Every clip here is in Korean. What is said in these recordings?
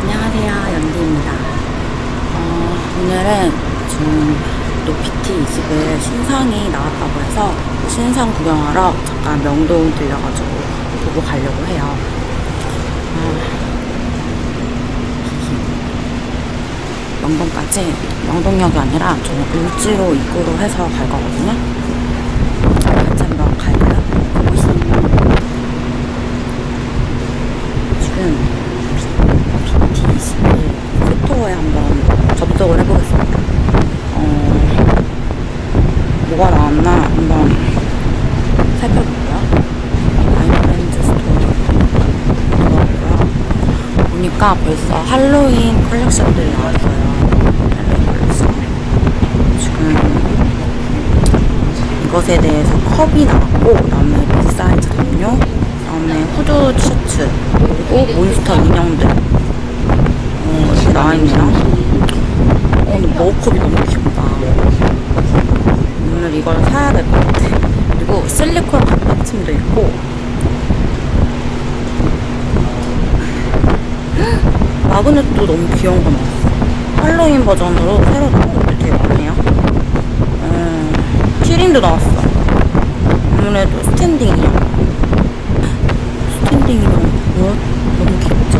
안녕하세요. 연기입니다. 어, 오늘은 지금 노피티 20을 신상이 나왔다고 해서 신상 구경하러 잠깐 명동 들려가지고 보고 가려고 해요. 아, 명동까지 명동역이 아니라 저는 을지로 입구로 해서 갈 거거든요. 같이 한번 갈까요? 지금 BT21 스토어에 한번 접속을 해보겠습니다. 어, 뭐가 나왔나 한번 살펴볼게요. 아이브랜드 스토어. 보니까 벌써 할로윈 컬렉션들이 나왔어요. 할로윈 컬렉션. 지금 이것에 대해서 컵이 나왔고, 그 다음에 빅사이즈 담요, 그 다음에 후드 셔츠, 그리고 몬스터 인형들. 어, 이렇게 나와있네요. 어, 머그컵이 너무 귀엽다. 오늘 이걸 사야 될 것 같아. 그리고 실리콘 받침도 있고, 마그넷도 너무 귀여운 거 나왔어. 할로윈 버전으로 새로 나온 것들 되게 많네요. 음, 키링도 나왔어. 아무래도 스탠딩 인형. 스탠딩 인형. 뭐? 너무 귀엽죠?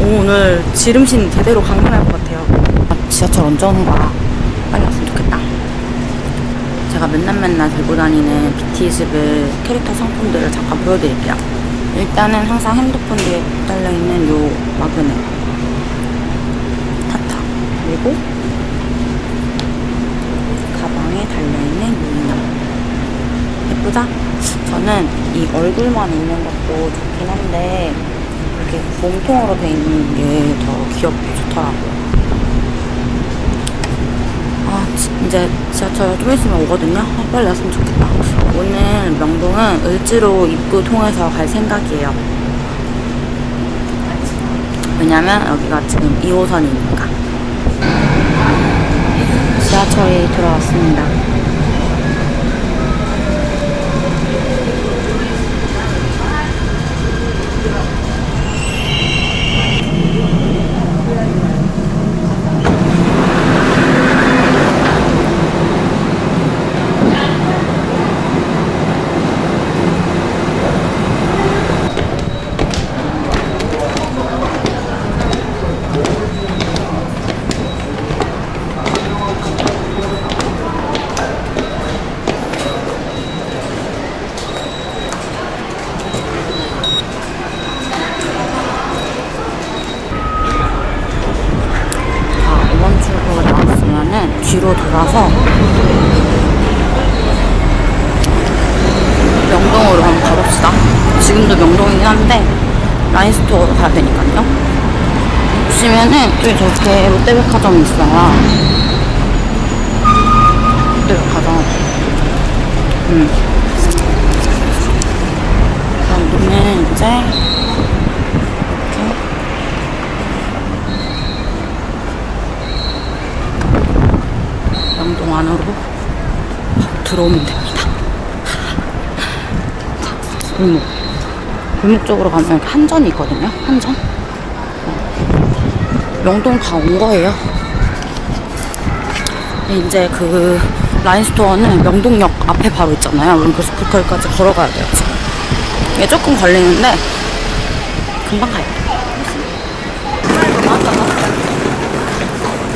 오, 오늘 지름신 제대로 강림할 것 같아요. 아, 지하철 언제 오는 거야? 빨리 왔으면 좋겠다. 제가 맨날 맨날 들고 다니는 BT20 캐릭터 상품들을 잠깐 보여드릴게요. 일단은 항상 핸드폰 뒤에 달려있는 요 마그넷. 타타. 그리고 가방에 달려있는 요 인형. 예쁘다? 저는 이 얼굴만 있는 것도 좋긴 한데 이렇게 몸통으로 돼 있는 게 더 귀엽고 좋더라고요. 아, 지- 이제 지하철 좀 있으면 오거든요. 아, 빨리 왔으면 좋겠다. 오늘 명동은 을지로 입구 통해서 갈 생각이에요. 왜냐면 여기가 지금 2호선이니까. 지하철이 들어왔습니다. 자, 이번 출구가 나왔으면은 뒤로 돌아서 명동으로 한번 가봅시다. 지금도 명동이긴 한데 라인스토어로 가야 되니까요. 보시면은 또 저렇게 롯데백화점이 있어요. 롯데백화점. 음. 명동은 이제 이렇게 안으로 들어오면 됩니다. 자, 골목. 골목 쪽으로 가면 한전이 있거든요. 한전. 어. 명동 다 온 거예요. 이제 그 라인스토어는 명동역 앞에 바로 있잖아요. 우리 그래서 그걸까지 걸어가야 돼요. 이게 조금 걸리는데 금방 가요.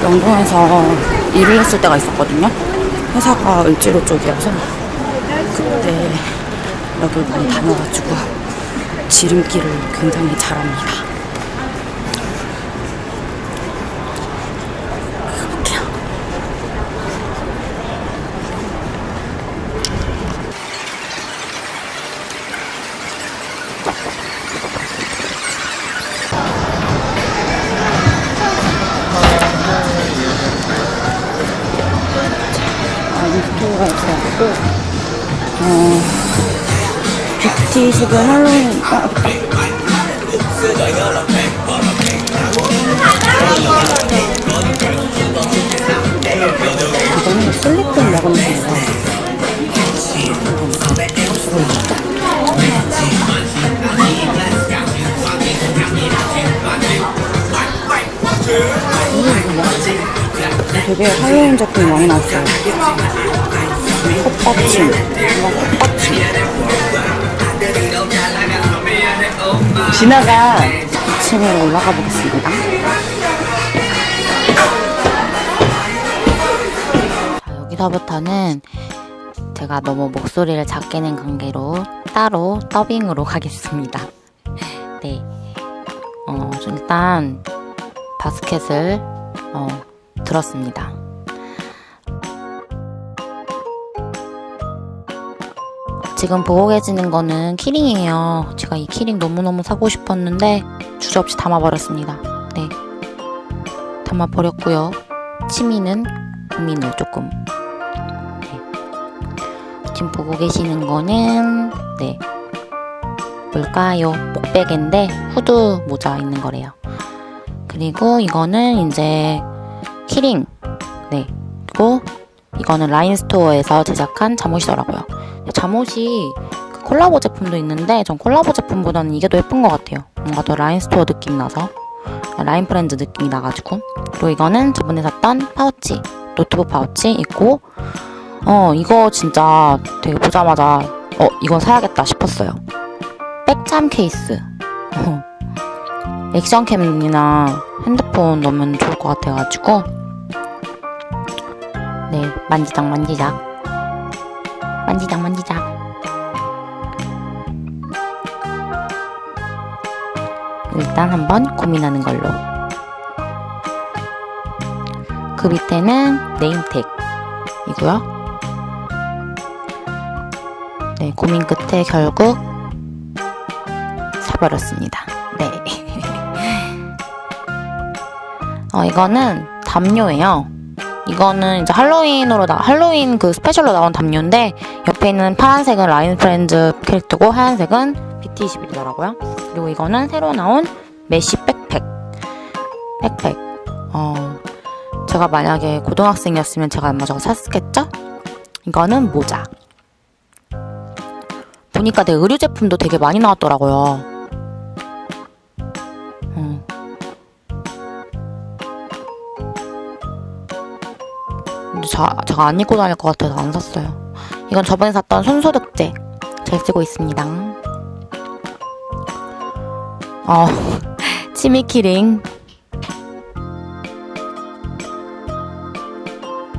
명동에서 일을 했을 때가 있었거든요. 회사가 을지로 쪽이어서 그때 여기 많이 다녀가지고 지름길을 굉장히 잘합니다. 되게 할로윈 제품이 많이 나왔어요. 꽃받침. 꽃받침. 지나가 2층으로 올라가 보겠습니다. 자, 여기서부터는 제가 너무 목소리를 작게 낸 관계로 따로 더빙으로 가겠습니다. 네. 어, 저 일단 바스켓을 어, 들었습니다. 지금 보고 계시는 거는 키링이에요. 제가 이 키링 너무너무 사고 싶었는데 주저없이 담아버렸습니다. 네. 담아버렸고요. 치미는 고민을 조금. 네. 지금 보고 계시는 거는 네. 뭘까요? 목베개인데 후드 모자 있는 거래요. 그리고 이거는 이제 키링. 네. 그리고 이거는 라인스토어에서 제작한 잠옷이더라고요. 잠옷이 그 콜라보 제품도 있는데 전 콜라보 제품보다는 이게 더 예쁜 것 같아요. 뭔가 더 라인스토어 느낌 나서 라인 브랜드 느낌이 나가지고 그리고 이거는 저번에 샀던 파우치 노트북 파우치 있고 어 이거 진짜 되게 보자마자 어 이건 사야겠다 싶었어요. 백참 케이스 어, 액션캠이나 핸드폰 넣으면 좋을 것 같아가지고 네 만지작 만지작. 만지작 만지작. 일단 한번 고민하는 걸로. 그 밑에는 네임택 이고요. 네 고민 끝에 결국 사버렸습니다. 네. 어, 이거는 담요예요 이거는 이제 할로윈으로 나 할로윈 그 스페셜로 나온 담요인데 옆에 있는 파란색은 라인 프렌즈 캐릭터고 하얀색은 BT21이더라고요. 그리고 이거는 새로 나온 메시 백팩. 백팩. 어 제가 만약에 고등학생이었으면 제가 아마 저거 샀겠죠? 이거는 모자. 보니까 내 의류 제품도 되게 많이 나왔더라고요. 제가 안 입고 다닐 것 같아서 안 샀어요. 이건 저번에 샀던 손소독제 잘 쓰고 있습니다. 어, 치미 키링.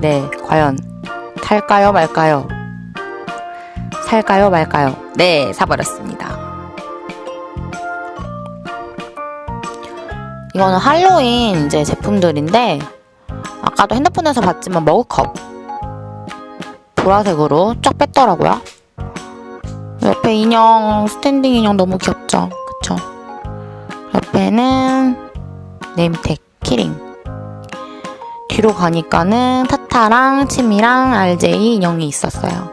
네, 과연 살까요 말까요? 살까요 말까요? 네, 사버렸습니다. 이거는 할로윈 이제 제품들인데 아까도 핸드폰에서 봤지만 머그컵 보라색으로 쫙 뺐더라고요. 옆에 인형 스탠딩 인형 너무 귀엽죠? 그쵸? 옆에는 네임택 키링 뒤로 가니까는 타타랑 치미랑 RJ 인형이 있었어요.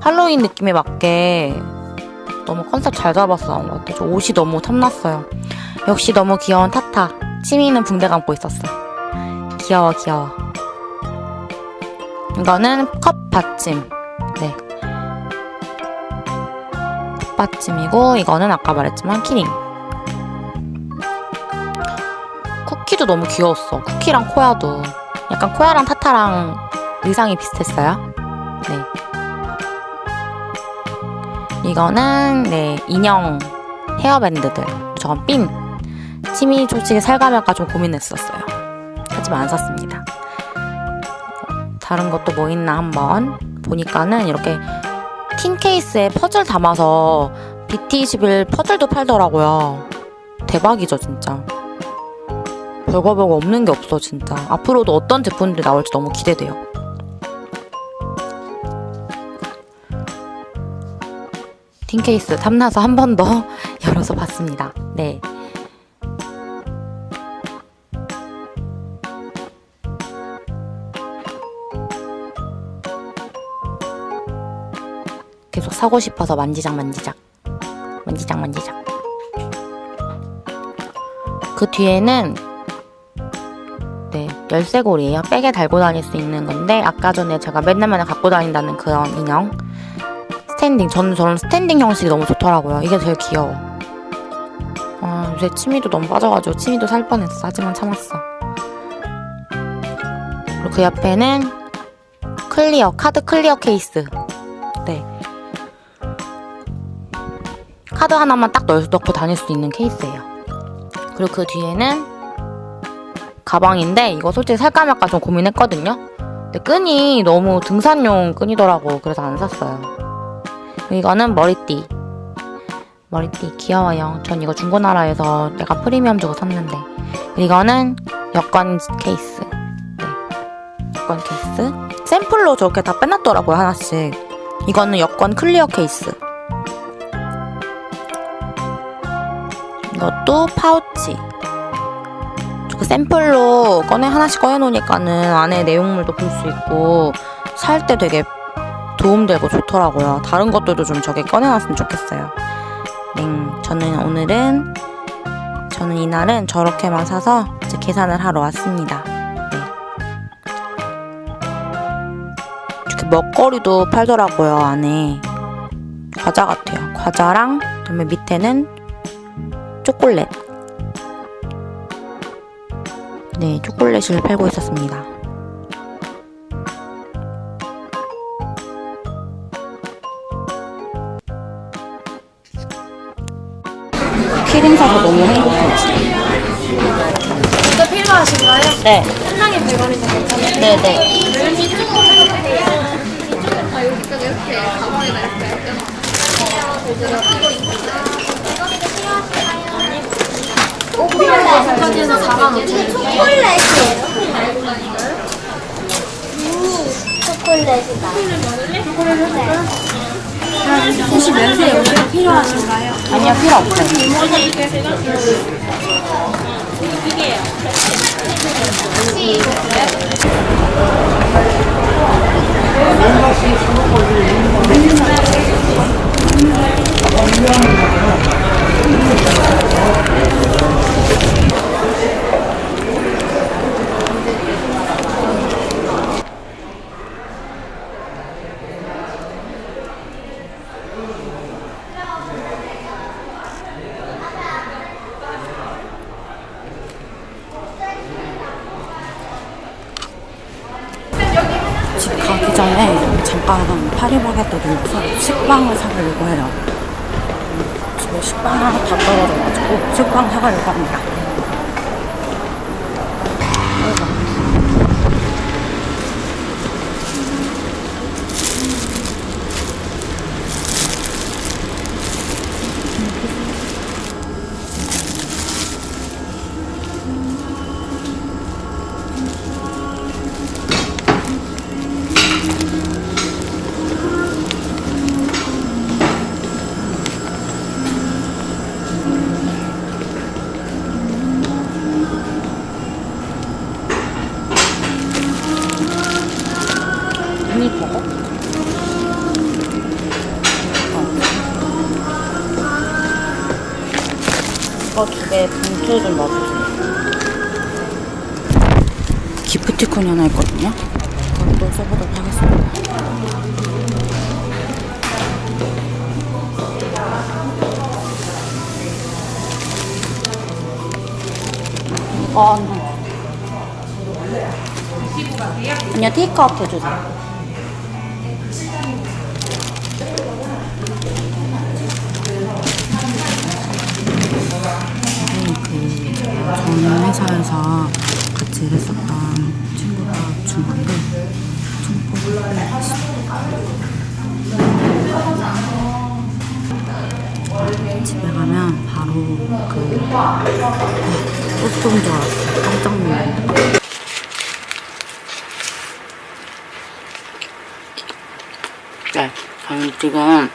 할로윈 느낌에 맞게 너무 컨셉 잘 나온 것 같아요. 저 옷이 너무 탐났어요. 역시 너무 귀여운 타타. 치미는 붕대 감고 있었어. 귀여워 귀여워. 이거는 컵 받침. 네. 컵 받침이고 이거는 아까 말했지만 키링. 쿠키도 너무 귀여웠어. 쿠키랑 코야도 약간 코야랑 타타랑 의상이 비슷했어요. 네. 이거는 네 인형 헤어밴드들. 저건 핀. 치미 솔직히 살가면까 좀 고민했었어요. 하지만 안 샀습니다. 다른 것도 뭐 있나 한번 보니까는 이렇게 tin 케이스에 퍼즐 담아서 BT21 퍼즐도 팔더라고요. 대박이죠, 진짜. 별거 별거 없는 게 없어, 진짜. 앞으로도 어떤 제품들이 나올지 너무 기대돼요. 틴 케이스 탐나서 한 번 더 열어서 봤습니다. 네. 사고 싶어서 만지작 만지작. 만지작 만지작. 그 뒤에는 네 열쇠고리예요. 백에 달고 다닐 수 있는 건데 아까 전에 제가 맨날 맨날 갖고 다닌다는 그런 인형. 스탠딩 저는 저런 스탠딩 형식이 너무 좋더라고요. 이게 제일 귀여워. 아 요새 치미도 너무 빠져가지고 치미도 살 뻔했어. 하지만 참았어. 그리고 그 옆에는 클리어, 카드 클리어 케이스. 카드 하나만 딱 넣, 넣고 다닐 수 있는 케이스예요. 그리고 그 뒤에는 가방인데 이거 솔직히 살까 말까 좀 고민했거든요. 근데 끈이 너무 등산용 끈이더라고. 그래서 안 샀어요. 이거는 머리띠. 머리띠 귀여워요. 전 이거 중고나라에서 약간 프리미엄 주고 샀는데. 이거는 여권 케이스. 네. 여권 케이스. 샘플로 저렇게 다 빼놨더라고요, 하나씩. 이거는 여권 클리어 케이스. 이것도 파우치. 그 샘플로 꺼내 하나씩 꺼내놓으니까는 안에 내용물도 볼 수 있고 살 때 되게 도움되고 좋더라고요. 다른 것들도 좀 저게 꺼내놨으면 좋겠어요. 네, 저는 오늘은 저는 이날은 저렇게만 사서 이제 계산을 하러 왔습니다. 네. 이렇게 먹거리도 팔더라고요 안에 과자 같아요. 과자랑 그다음에 밑에는 초콜릿. 네, 초콜릿을 팔고 있었습니다. 키링 사서 너무 행복해요. 이거 필요하신가요? 네, 한 장에 100원이면 괜찮아요? 네, 네. 아, 여기까지 이렇게 가방에다 이렇게 오픈까지는 4만 5천 초콜릿이에요. 초콜릿이다. 혹시 면세 용기가 필요하신가요? 아니요, 필요 없어요. 집 가기 전에 잠깐 파리바게뜨 들려서 식빵을 사가려고 해요. 집에 식빵 하나 다 떨어져가지고 식빵 사가려고 합니다. 개 봉투 좀 넣어주세요. 기프티콘이 하나 있거든요. 그것도 써보도록 하겠습니다. 이거 하나. 아니요, 테이크아웃 해주세요. 전 회사에서 같이 일했었던 친구가 준 건데 집에 가면 바로 그 꽃돈 줄 알았어요. 깜짝 놀랐어요. 네, 저는 지금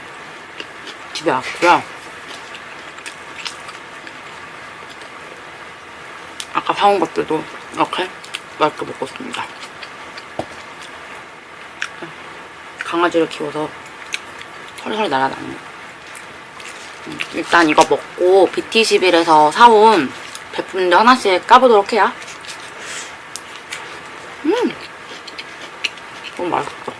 집에 왔고요. 아까 사온 것들도 이렇게 맛있게 먹고 있습니다. 강아지를 키워서 털털 날아다니는. 음, 일단 이거 먹고 BT11에서 사온 제품들 하나씩 까보도록 해요. 음, 너무 맛있어.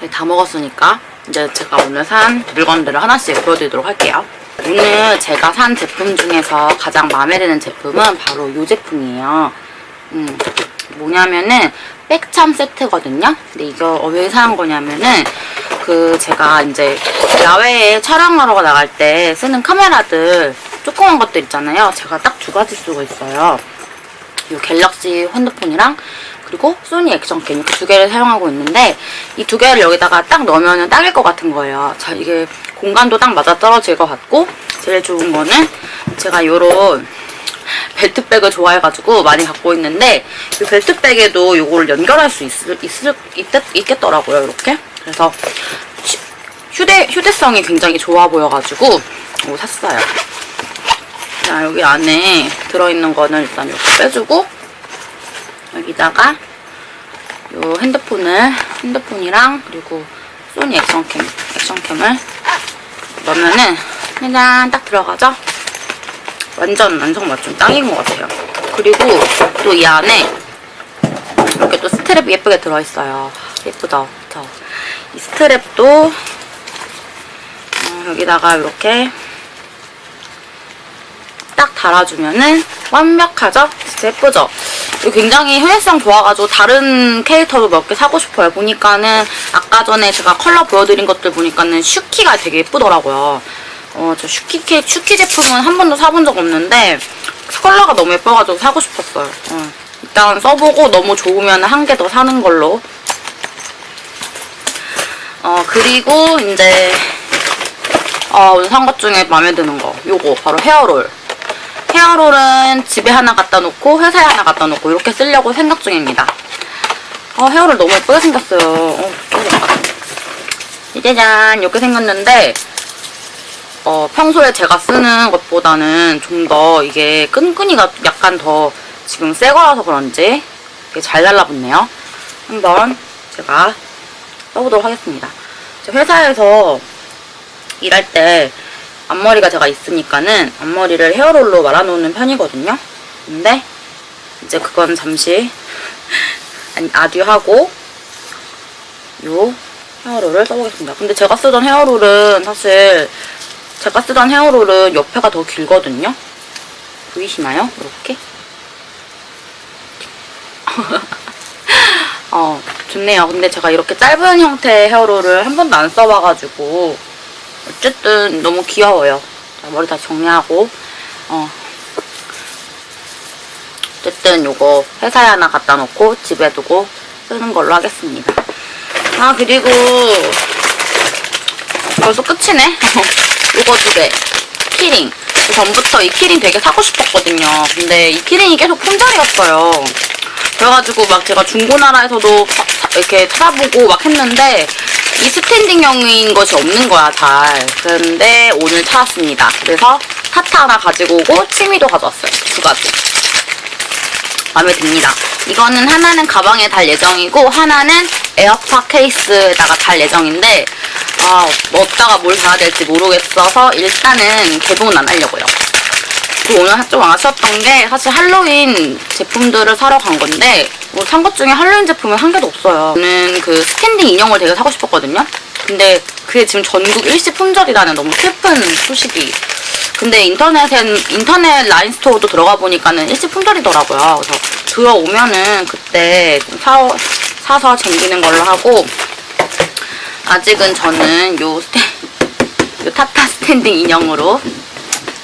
네, 다 먹었으니까 이제 제가 오늘 산 물건들을 하나씩 보여드리도록 할게요. 오늘 제가 산 제품 중에서 가장 마음에 드는 제품은 바로 이 제품이에요. 음, 뭐냐면은 백참 세트거든요. 근데 이거 왜 사는 거냐면은 그 제가 이제 야외에 촬영하러 나갈 때 쓰는 카메라들 조그만 것들 있잖아요. 제가 딱 두 가지 쓰고 있어요. 이 갤럭시 핸드폰이랑 그리고 소니 액션캠 이렇게 두 개를 사용하고 있는데 이 두 개를 여기다가 딱 넣으면 딱일 것 같은 거예요. 자 이게 공간도 딱 맞아 떨어질 것 같고 제일 좋은 거는 제가 요런 벨트백을 좋아해가지고 많이 갖고 있는데 이 벨트백에도 이걸 연결할 수 있을, 있을, 있, 있 겠더라고요 이렇게 그래서 휴- 휴대, 휴대성이 굉장히 좋아 보여가지고 샀어요 자 여기 안에 들어있는 거는 일단 이렇게 빼주고 여기다가 요 핸드폰을 핸드폰이랑 그리고 소니 액션캠 액션캠을 넣으면은 그냥 딱 들어가죠 완전 완성 맞춤 딱인 것 같아요 그리고 또 이 안에 이렇게 또 스트랩이 예쁘게 들어있어요 예쁘죠 그쵸? 이 스트랩도 어, 여기다가 이렇게 딱 달아주면은 완벽하죠? 진짜 예쁘죠? 굉장히 효율성 좋아가지고 다른 캐릭터도 몇 개 사고 싶어요. 보니까는 아까 전에 제가 컬러 보여드린 것들 보니까는 슈키가 되게 예쁘더라고요. 어, 저 슈키 케 슈키 제품은 한 번도 사본 적 없는데 컬러가 너무 예뻐가지고 사고 싶었어요. 어. 일단 써보고 너무 좋으면 한 개 더 사는 걸로. 어, 그리고 이제 어, 오늘 산 것 중에 마음에 드는 거. 요거 바로 헤어롤. 헤어롤은 집에 하나 갖다 놓고 회사에 하나 갖다 놓고 이렇게 쓰려고 생각 중입니다. 어, 헤어롤 너무 예쁘게 생겼어요. 어, 짜잔 이렇게 생겼는데 어, 평소에 제가 쓰는 것보다는 좀 더 이게 끈끈이가 약간 더 지금 새 거라서 그런지 이게 잘 달라붙네요. 한번 제가 써보도록 하겠습니다. 저 회사에서 일할 때 앞머리가 제가 있으니까는 앞머리를 헤어롤로 말아놓는 편이거든요. 근데 이제 그건 잠시 아듀하고 요 헤어롤을 써보겠습니다. 근데 제가 쓰던 헤어롤은 사실 제가 쓰던 헤어롤은 옆에가 더 길거든요. 보이시나요? 이렇게. 어, 좋네요. 근데 제가 이렇게 짧은 형태의 헤어롤을 한 번도 안 써봐가지고 어쨌든 너무 귀여워요. 자, 머리 다시 정리하고 어. 어쨌든 요거 회사에 하나 갖다 놓고 집에 두고 쓰는 걸로 하겠습니다. 아 그리고 벌써 끝이네. 요거 두 개. 키링. 전부터 이 키링 되게 사고 싶었거든요. 근데 이 키링이 계속 품절이었어요. 그래가지고 막 제가 중고나라에서도 이렇게 찾아보고 막 했는데 이 스탠딩형인 것이 없는 거야 잘. 그런데 오늘 찾았습니다. 그래서 타타 하나 가지고 오고 치미도 가져왔어요. 두 가지. 마음에 듭니다. 이거는 하나는 가방에 달 예정이고 하나는 에어팟 케이스에다가 달 예정인데 아 어디다가 뭘 달아야 될지 모르겠어서 일단은 개봉은 안 하려고요. 그리고 오늘 좀 아쉬웠던 게 사실 할로윈 제품들을 사러 간 건데 뭐 산 것 중에 할로윈 제품은 한 개도 없어요. 저는 그 스탠딩 인형을 되게 사고 싶었거든요. 근데 그게 지금 전국 일시 품절이라는 너무 슬픈 소식이. 근데 인터넷엔 인터넷 라인 스토어도 들어가 보니까는 일시 품절이더라고요. 그래서 들어오면은 그때 좀 사, 사서 챙기는 걸로 하고 아직은 저는 요 스탠 요 타타 스탠딩 인형으로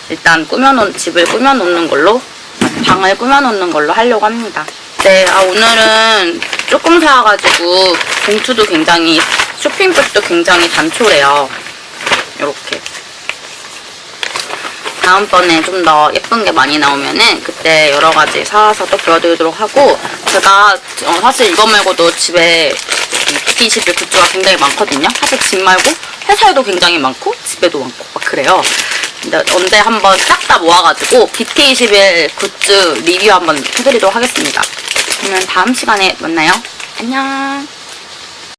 일단 꾸며놓은 집을 꾸며놓는 걸로 방을 꾸며놓는 걸로 하려고 합니다. 네, 아 오늘은 조금 사와가지고 봉투도 굉장히 쇼핑백도 굉장히 단촐해요. 이렇게. 다음번에 좀 더 예쁜 게 많이 나오면은 그때 여러 가지 사와서 또 보여드리도록 하고 제가 어, 사실 이거 말고도 집에 BT21 굿즈가 굉장히 많거든요. 사실 집 말고 회사에도 굉장히 많고 집에도 많고 막 그래요. 근데 언제 한번 싹 다 모아가지고 BT21 굿즈 리뷰 한번 해드리도록 하겠습니다. 그러면 다음 시간에 만나요. 안녕.